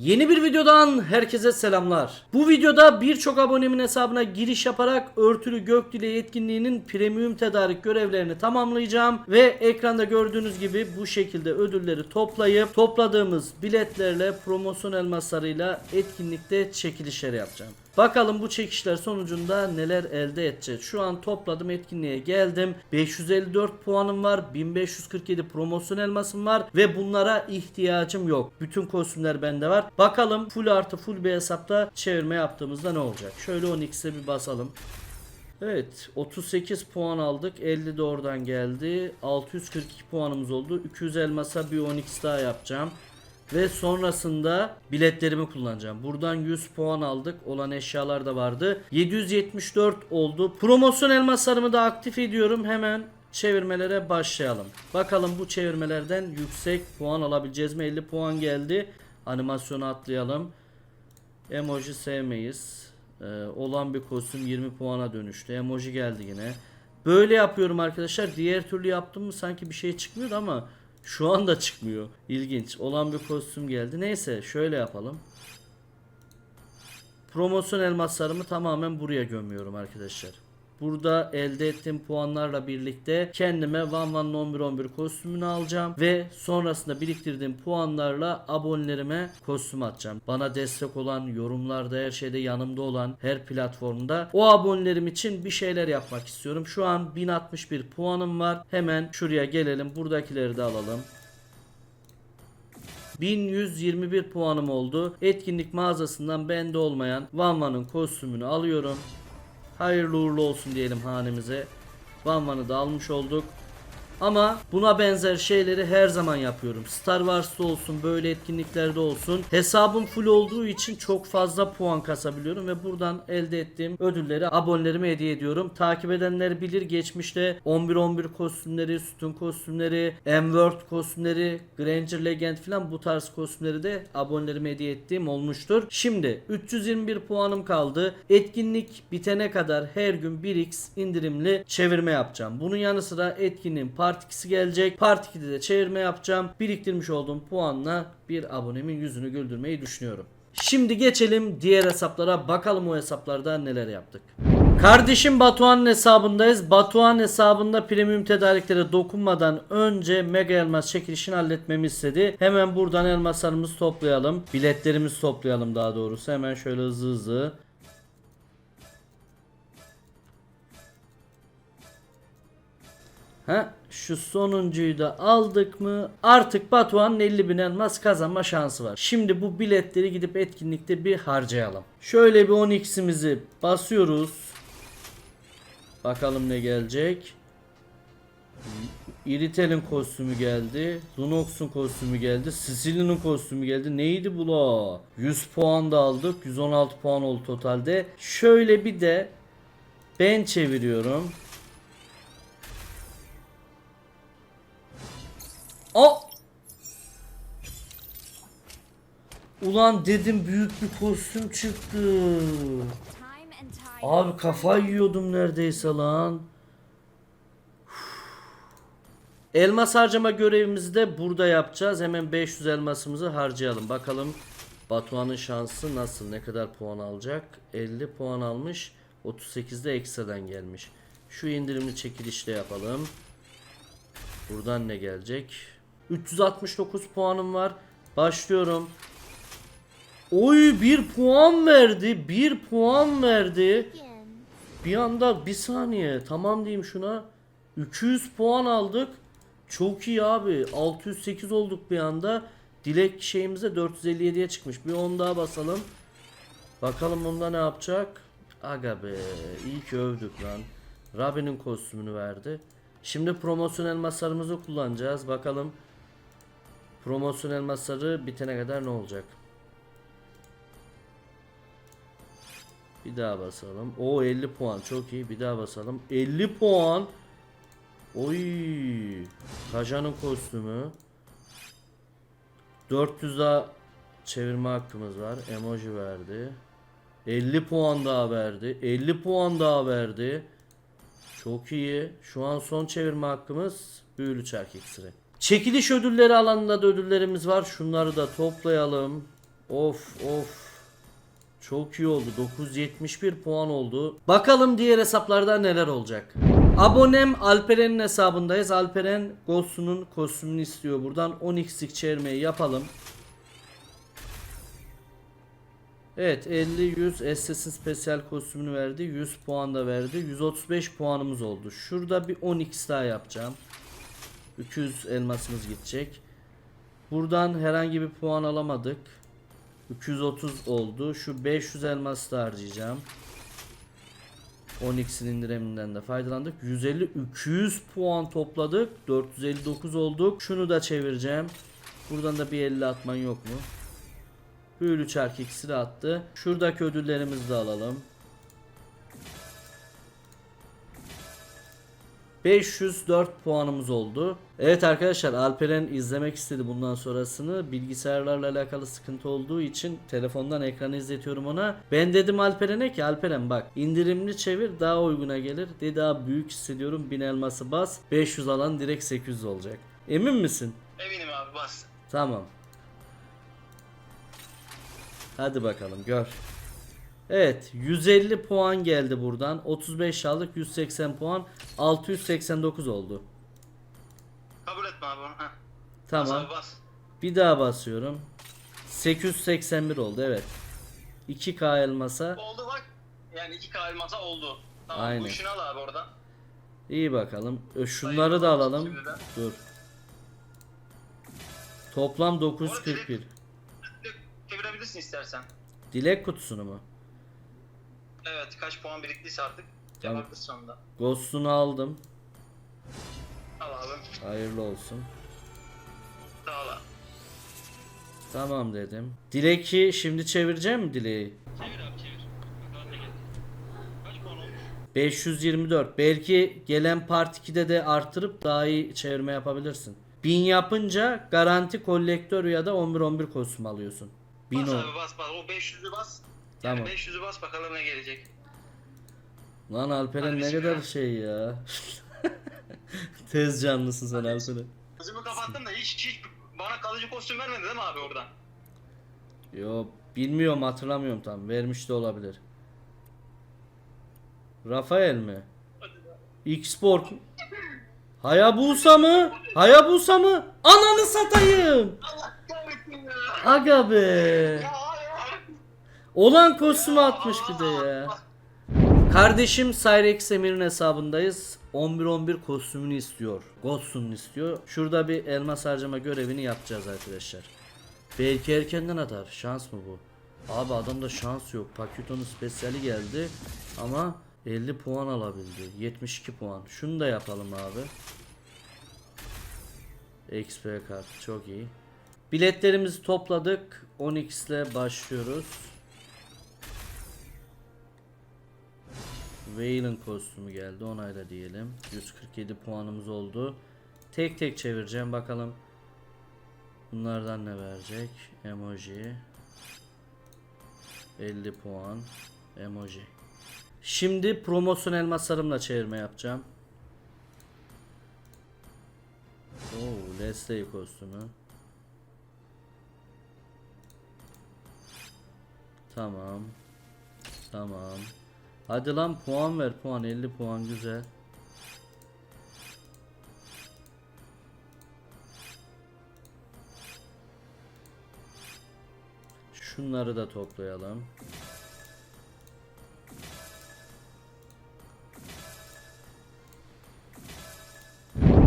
Yeni bir videodan herkese selamlar. Bu videoda birçok abonemin hesabına giriş yaparak örtülü gökdile yetkinliğinin premium tedarik görevlerini tamamlayacağım ve ekranda gördüğünüz gibi bu şekilde ödülleri toplayıp topladığımız biletlerle promosyon elmaslarıyla etkinlikte çekilişler yapacağım. Bakalım bu çekişler sonucunda neler elde edeceğiz. Şu an topladım etkinliğe geldim. 554 puanım var. 1547 promosyon elmasım var. Ve bunlara ihtiyacım yok. Bütün kostümler bende var. Bakalım full artı full bir hesapta çevirme yaptığımızda ne olacak. Şöyle 10x'e bir basalım. Evet 38 puan aldık 50 de oradan geldi 642 puanımız oldu 200 elmasa bir 10x daha yapacağım ve sonrasında biletlerimi kullanacağım. Buradan 100 puan aldık. Olan eşyalar da vardı. 774 oldu. Promosyon elmaslarımı da aktif ediyorum. Hemen çevirmelere başlayalım. Bakalım bu çevirmelerden yüksek puan alabileceğiz mi? 50 puan geldi. Animasyonu atlayalım. Emoji sevmeyiz. Ee, olan bir kostüm 20 puana dönüştü. Emoji geldi yine. Böyle yapıyorum arkadaşlar. Diğer türlü yaptım mı sanki bir şey çıkmıyordu ama şu anda çıkmıyor. İlginç. Olan bir kostüm geldi. Neyse şöyle yapalım. Promosyon elmaslarımı tamamen buraya gömüyorum arkadaşlar. Burada elde ettiğim puanlarla birlikte kendime Van Van'ın 11-11 kostümünü alacağım ve sonrasında biriktirdiğim puanlarla abonelerime kostüm atacağım. Bana destek olan, yorumlarda her şeyde yanımda olan her platformda o abonelerim için bir şeyler yapmak istiyorum. Şu an 1061 puanım var. Hemen şuraya gelelim. Buradakileri de alalım. 1121 puanım oldu. Etkinlik mağazasından bende olmayan Van Van'ın kostümünü alıyorum. Hayırlı uğurlu olsun diyelim hanemize. Van Van'ı da almış olduk. Ama buna benzer şeyleri her zaman yapıyorum. Star Wars'ta olsun, böyle etkinliklerde olsun. Hesabım full olduğu için çok fazla puan kasabiliyorum ve buradan elde ettiğim ödülleri abonelerime hediye ediyorum. Takip edenler bilir geçmişte 11-11 kostümleri, sütun kostümleri, M-Word kostümleri, Granger Legend falan bu tarz kostümleri de abonelerime hediye ettiğim olmuştur. Şimdi 321 puanım kaldı. Etkinlik bitene kadar her gün 1x indirimli çevirme yapacağım. Bunun yanı sıra etkinliğin Part 2'si gelecek. Part 2'de de çevirme yapacağım. Biriktirmiş olduğum puanla bir abonemin yüzünü güldürmeyi düşünüyorum. Şimdi geçelim diğer hesaplara. Bakalım o hesaplarda neler yaptık. Kardeşim Batuhan'ın hesabındayız. Batuhan hesabında premium tedariklere dokunmadan önce mega elmas çekilişini halletmemi istedi. Hemen buradan elmaslarımızı toplayalım. Biletlerimizi toplayalım daha doğrusu. Hemen şöyle hızlı hızlı. Ha, şu sonuncuyu da aldık mı artık Batuhan'ın 50 bin elmas kazanma şansı var. Şimdi bu biletleri gidip etkinlikte bir harcayalım. Şöyle bir 10x'imizi basıyoruz. Bakalım ne gelecek. Iritel'in kostümü geldi. Lunox'un kostümü geldi. Sicily'nin kostümü geldi. Neydi bu la? 100 puan da aldık. 116 puan oldu totalde. Şöyle bir de ben çeviriyorum. O Ulan dedim büyük bir kostüm çıktı. Abi kafayı yiyordum neredeyse lan. Elmas harcama görevimizi de burada yapacağız. Hemen 500 elmasımızı harcayalım. Bakalım Batuhan'ın şansı nasıl? Ne kadar puan alacak? 50 puan almış. 38'de ekstradan gelmiş. Şu indirimli çekilişle yapalım. Buradan ne gelecek? 369 puanım var. Başlıyorum. Oy bir puan verdi. Bir puan verdi. Bir anda bir saniye tamam diyeyim şuna 200 puan aldık çok iyi abi 608 olduk bir anda dilek şeyimize 457'ye çıkmış bir 10 daha basalım bakalım bunda ne yapacak aga be iyi ki övdük lan Robin'in kostümünü verdi şimdi promosyon elmaslarımızı kullanacağız bakalım promosyon elmasları bitene kadar ne olacak Bir daha basalım. O 50 puan çok iyi. Bir daha basalım. 50 puan. Oy. Kajan'ın kostümü. 400 daha çevirme hakkımız var. Emoji verdi. 50 puan daha verdi. 50 puan daha verdi. Çok iyi. Şu an son çevirme hakkımız büyülü çark iksiri. Çekiliş ödülleri alanında da ödüllerimiz var. Şunları da toplayalım. Of of. Çok iyi oldu. 971 puan oldu. Bakalım diğer hesaplarda neler olacak. Abonem Alperen'in hesabındayız. Alperen Ghost'unun kostümünü istiyor buradan. 10x'lik çevirmeyi yapalım. Evet 50-100 Assassin Special kostümünü verdi. 100 puan da verdi. 135 puanımız oldu. Şurada bir 10x daha yapacağım. 200 elmasımız gidecek. Buradan herhangi bir puan alamadık. 230 oldu. Şu 500 elmas da harcayacağım. 10x'in indiriminden de faydalandık. 150 200 puan topladık. 459 olduk. Şunu da çevireceğim. Buradan da bir 50 atman yok mu? Büyülü çark iksiri attı. Şuradaki ödüllerimizi de alalım. 504 puanımız oldu. Evet arkadaşlar Alperen izlemek istedi bundan sonrasını. Bilgisayarlarla alakalı sıkıntı olduğu için telefondan ekranı izletiyorum ona. Ben dedim Alperen'e ki Alperen bak indirimli çevir daha uyguna gelir. Dedi daha büyük hissediyorum 1000 elması bas. 500 alan direkt 800 olacak. Emin misin? Eminim abi bas. Tamam. Hadi bakalım gör. Evet 150 puan geldi buradan. 35 aldık 180 puan. 689 oldu. Kabul etme abi onu. Heh. Bas Tamam. abi bas. Bir daha basıyorum. 881 oldu evet. 2K elmasa. Oldu bak. Yani iki k masa oldu. Tamam Aynen. bu işini al abi oradan. İyi bakalım. Şunları da alalım. Şimdiden. Dur. Toplam 941. Çevirebilirsin istersen. Dilek kutusunu mu? Evet kaç puan biriktiyse artık. Tamam. Sonunda. Ghost'unu aldım. Al abi. Hayırlı olsun. Sağ ol abi. Tamam dedim. Dilek'i şimdi çevireceğim mi Dilek'i? Çevir abi çevir. Bakalım ne geldi. Kaç puan olmuş? 524. Belki gelen part 2'de de artırıp daha iyi çevirme yapabilirsin. 1000 yapınca garanti kolektör ya da 11-11 kostüm alıyorsun. 1000 Bas abi bas bas. O 500'ü bas. Yani Tamam. 500'ü bas bakalım ne gelecek. Lan Alperen Hadi ne bismillah. kadar şey ya. Tez canlısın sen Alperen. Gözümü kapattım da hiç hiç bana kalıcı kostüm vermedi değil mi abi oradan? Yo bilmiyorum hatırlamıyorum tam. Vermiş de olabilir. Rafael mi? X-Sport. Hayabusa mı? Hayabusa mı? Ananı satayım. Allah kahretsin ya. Aga be. Ya. Olan kostümü atmış bir de ya. Kardeşim Cyrex Emir'in hesabındayız. 11-11 kostümünü istiyor. Ghost'unu istiyor. Şurada bir elmas harcama görevini yapacağız arkadaşlar. Belki erkenden atar. Şans mı bu? Abi adamda şans yok. Pakuto'nun spesiyali geldi. Ama 50 puan alabildi. 72 puan. Şunu da yapalım abi. XP kart çok iyi. Biletlerimizi topladık. 10x ile başlıyoruz. Valen kostümü geldi. Onayla diyelim. 147 puanımız oldu. Tek tek çevireceğim bakalım. Bunlardan ne verecek? Emoji. 50 puan. Emoji. Şimdi promosyon elmaslarımla çevirme yapacağım. Oo, Leslie kostümü. Tamam. Tamam. Hadi lan puan ver puan 50 puan güzel. Şunları da toplayalım.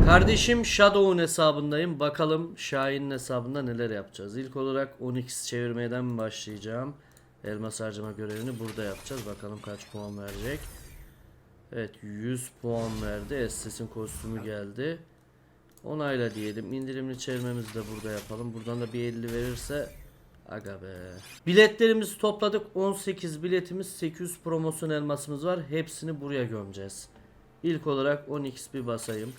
Kardeşim Shadow'un hesabındayım. Bakalım Şahin'in hesabında neler yapacağız. İlk olarak 10x çevirmeden başlayacağım? Elmas harcama görevini burada yapacağız. Bakalım kaç puan verecek. Evet 100 puan verdi. Estes'in kostümü geldi. Onayla diyelim. İndirimli çevirmemizi de burada yapalım. Buradan da bir 50 verirse Aga be. Biletlerimizi topladık. 18 biletimiz 800 promosyon elmasımız var. Hepsini buraya gömeceğiz. İlk olarak 10x bir basayım.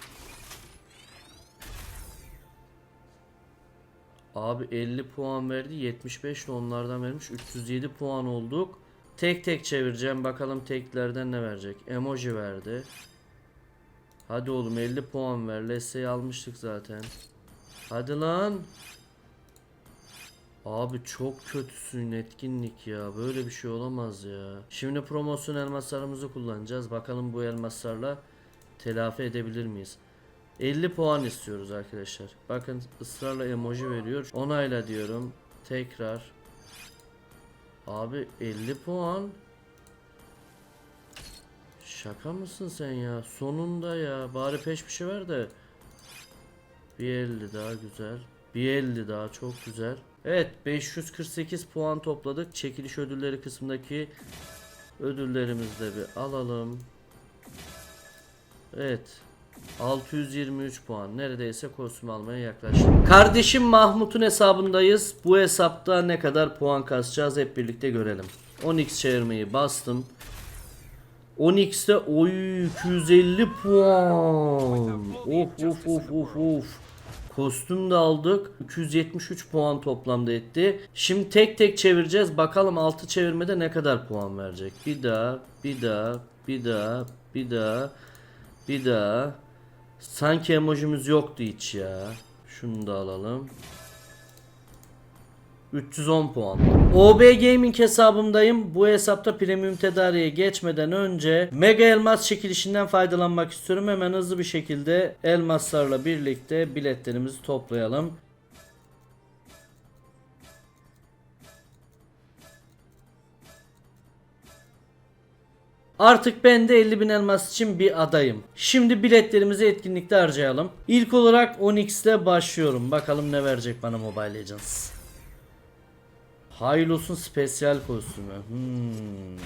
Abi 50 puan verdi. 75 de onlardan vermiş. 307 puan olduk. Tek tek çevireceğim. Bakalım teklerden ne verecek. Emoji verdi. Hadi oğlum 50 puan ver. Lese'yi almıştık zaten. Hadi lan. Abi çok kötüsün etkinlik ya. Böyle bir şey olamaz ya. Şimdi promosyon elmaslarımızı kullanacağız. Bakalım bu elmaslarla telafi edebilir miyiz? 50 puan istiyoruz arkadaşlar. Bakın ısrarla emoji veriyor. Onayla diyorum. Tekrar. Abi 50 puan. Şaka mısın sen ya? Sonunda ya. Bari peş bir şey ver de. Bir 50 daha güzel. Bir 50 daha çok güzel. Evet 548 puan topladık. Çekiliş ödülleri kısmındaki ödüllerimizi de bir alalım. Evet. 623 puan. Neredeyse kostüm almaya yaklaştık. Kardeşim Mahmut'un hesabındayız. Bu hesapta ne kadar puan kasacağız hep birlikte görelim. 10x çevirmeyi bastım. 10x'te oy 250 puan. Of of of of of. Kostüm de aldık. 273 puan toplamda etti. Şimdi tek tek çevireceğiz. Bakalım 6 çevirmede ne kadar puan verecek. Bir daha, bir daha, bir daha, bir daha, bir daha. Sanki emojimiz yoktu hiç ya. Şunu da alalım. 310 puan. OB Gaming hesabımdayım. Bu hesapta premium tedariğe geçmeden önce mega elmas çekilişinden faydalanmak istiyorum. Hemen hızlı bir şekilde elmaslarla birlikte biletlerimizi toplayalım. Artık ben de 50 bin elmas için bir adayım. Şimdi biletlerimizi etkinlikte harcayalım. İlk olarak 10x ile başlıyorum. Bakalım ne verecek bana Mobile Legends. Haylos'un spesyal kostümü. Hmm.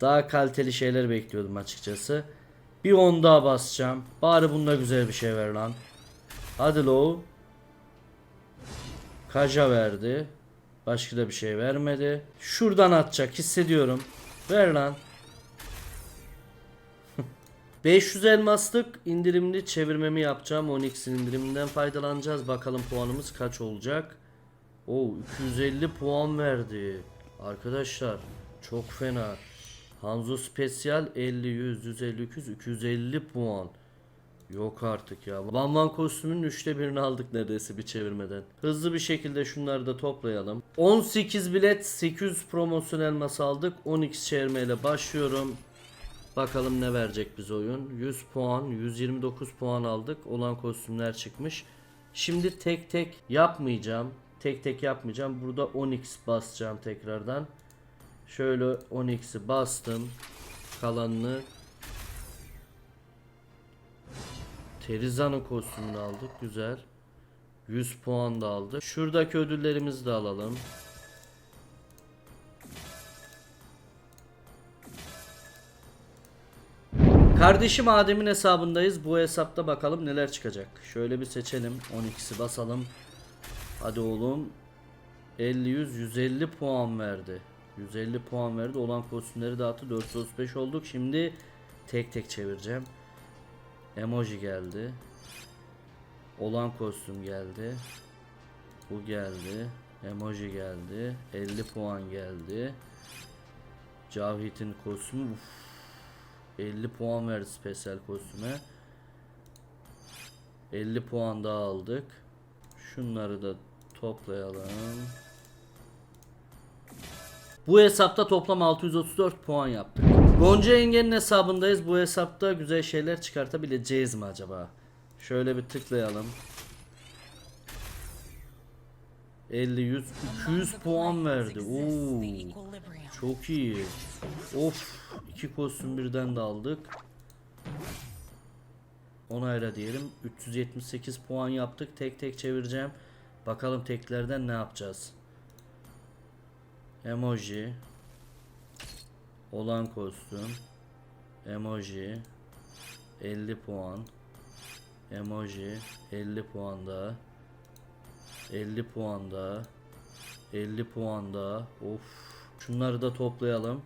Daha kaliteli şeyler bekliyordum açıkçası. Bir 10 daha basacağım. Bari bunda güzel bir şey ver lan. Hadi lo. Kaja verdi. Başka da bir şey vermedi. Şuradan atacak hissediyorum. Ver lan. 500 elmaslık indirimli çevirmemi yapacağım. 10x indiriminden faydalanacağız. Bakalım puanımız kaç olacak. Oo 250 puan verdi. Arkadaşlar çok fena. Hanzo Spesyal 50 100 150 200 250 puan. Yok artık ya. Van Van kostümünün üçte birini aldık neredeyse bir çevirmeden. Hızlı bir şekilde şunları da toplayalım. 18 bilet 800 promosyon elması aldık. 12 çevirmeyle başlıyorum. Bakalım ne verecek bize oyun. 100 puan, 129 puan aldık. Olan kostümler çıkmış. Şimdi tek tek yapmayacağım. Tek tek yapmayacağım. Burada 10x basacağım tekrardan. Şöyle 10x'i bastım. Kalanını Teriza'nın kostümünü aldık. Güzel. 100 puan da aldık. Şuradaki ödüllerimizi de alalım. Kardeşim Adem'in hesabındayız. Bu hesapta bakalım neler çıkacak. Şöyle bir seçelim. 12'si basalım. Hadi oğlum. 50 100 150 puan verdi. 150 puan verdi. Olan kostümleri dağıttı. 435 olduk. Şimdi tek tek çevireceğim. Emoji geldi. Olan kostüm geldi. Bu geldi. Emoji geldi. 50 puan geldi. Cavhit'in kostümü uf. 50 puan verdi spesyal kostüme. 50 puan daha aldık. Şunları da toplayalım. Bu hesapta toplam 634 puan yaptık. Gonca Yenge'nin hesabındayız. Bu hesapta güzel şeyler çıkartabileceğiz mi acaba? Şöyle bir tıklayalım. 50 100 200 puan verdi. Oo. Çok iyi. Of. iki kostüm birden de aldık. Onayla diyelim. 378 puan yaptık. Tek tek çevireceğim. Bakalım teklerden ne yapacağız. Emoji. Olan kostüm. Emoji. 50 puan. Emoji. 50 puan daha. 50 puan daha. 50 puan daha. Of. Şunları da toplayalım.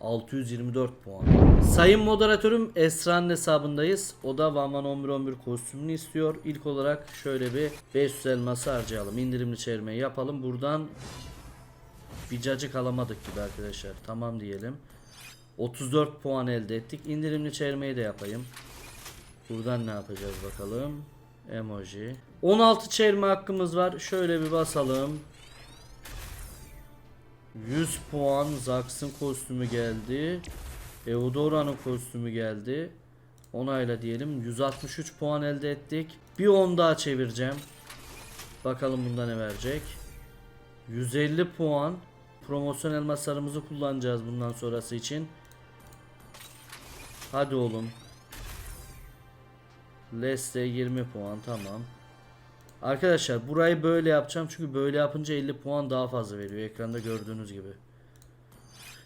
624 puan. Sayın moderatörüm Esra'nın hesabındayız. O da Vanman 11-11 kostümünü istiyor. İlk olarak şöyle bir 500 elması harcayalım. İndirimli çevirmeyi yapalım. Buradan bir cacık alamadık gibi arkadaşlar. Tamam diyelim. 34 puan elde ettik. İndirimli çevirmeyi de yapayım. Buradan ne yapacağız bakalım. Emoji. 16 çevirme hakkımız var. Şöyle bir basalım. 100 puan Zax'ın kostümü geldi. Eudora'nın kostümü geldi. Onayla diyelim. 163 puan elde ettik. Bir 10 daha çevireceğim. Bakalım bunda ne verecek. 150 puan. Promosyon elmaslarımızı kullanacağız bundan sonrası için. Hadi oğlum. Leste 20 puan tamam. Arkadaşlar burayı böyle yapacağım çünkü böyle yapınca 50 puan daha fazla veriyor ekranda gördüğünüz gibi.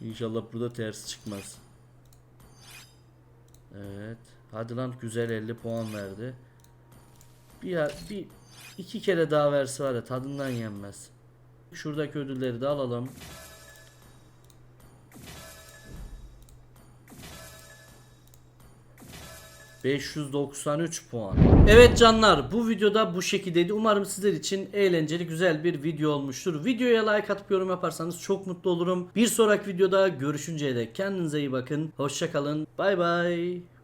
İnşallah burada ters çıkmaz. Evet. Hadi lan güzel 50 puan verdi. Bir, bir iki kere daha verse var ya tadından yenmez. Şuradaki ödülleri de alalım. ...593 puan. Evet canlar bu videoda bu şekildeydi. Umarım sizler için eğlenceli güzel bir video olmuştur. Videoya like atıp yorum yaparsanız çok mutlu olurum. Bir sonraki videoda görüşünceye dek kendinize iyi bakın. Hoşçakalın. Bay bay.